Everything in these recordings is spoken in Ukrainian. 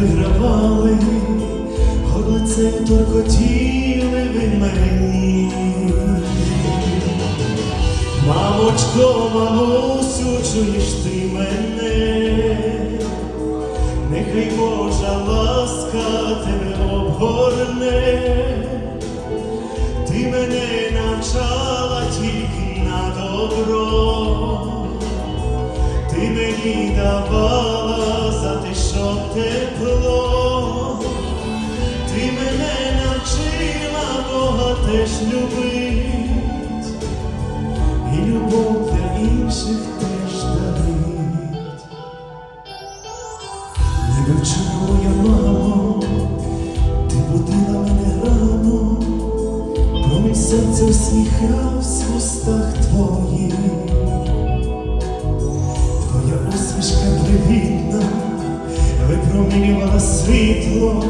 вигравали, горлице торкотіли ви мені. Мамочко, мамусю, чуєш ти мене, нехай Божа ласка тебе обгорне, ти мене навчала тільки на добро, ти мені давала тепло, ти мене навчила Бога теж любить. І любов для інших теж дарить. Ніби вчора моя мамо, ти будила мене рано, промінь серця усміхався в світло,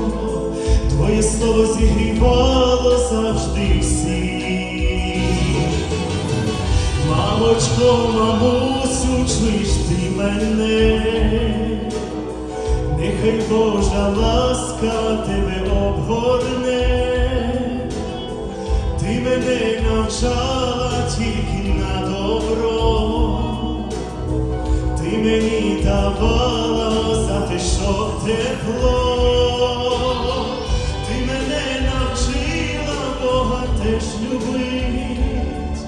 Твоє слово зігрівало завжди всіх. Мамочко, мамусю, чуєш ти мене, нехай Божа ласка тебе обгорне, ти мене навчала тільки на добро, ти мені давала що тепло, ти мене навчила Бога теж любить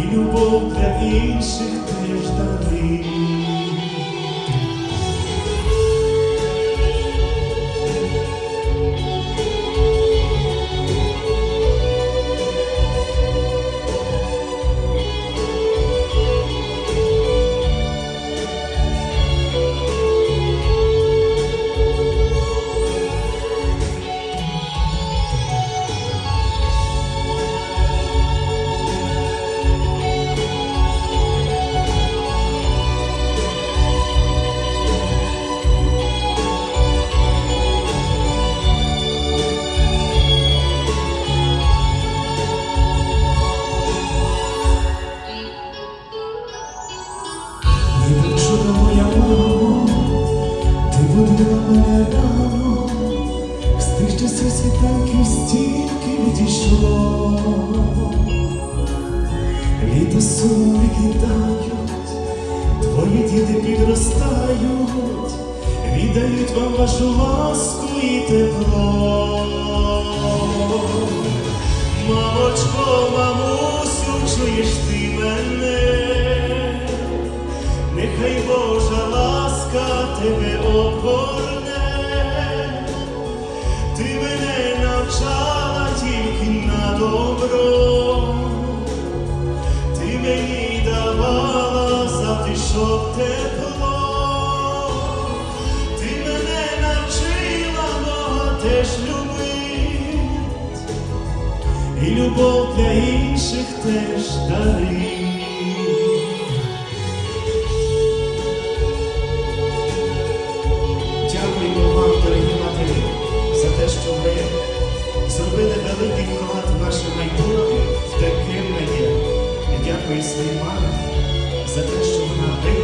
і любов для інших теж дарить. Часів світанків стільки відійшло. Літа сум викидають, твої діти підростають, віддають вам вашу ласку і тепло. Мамочко, мамусю, чуєш ти мене? Нехай Божа ласка тебе обгорне, добро, ти мені давала за те, що тепло, ти мене навчила Бога теж любить, і любов для інших майбутнє, в те, ким ми є. І дякую своїй мамі за те, що вона виховала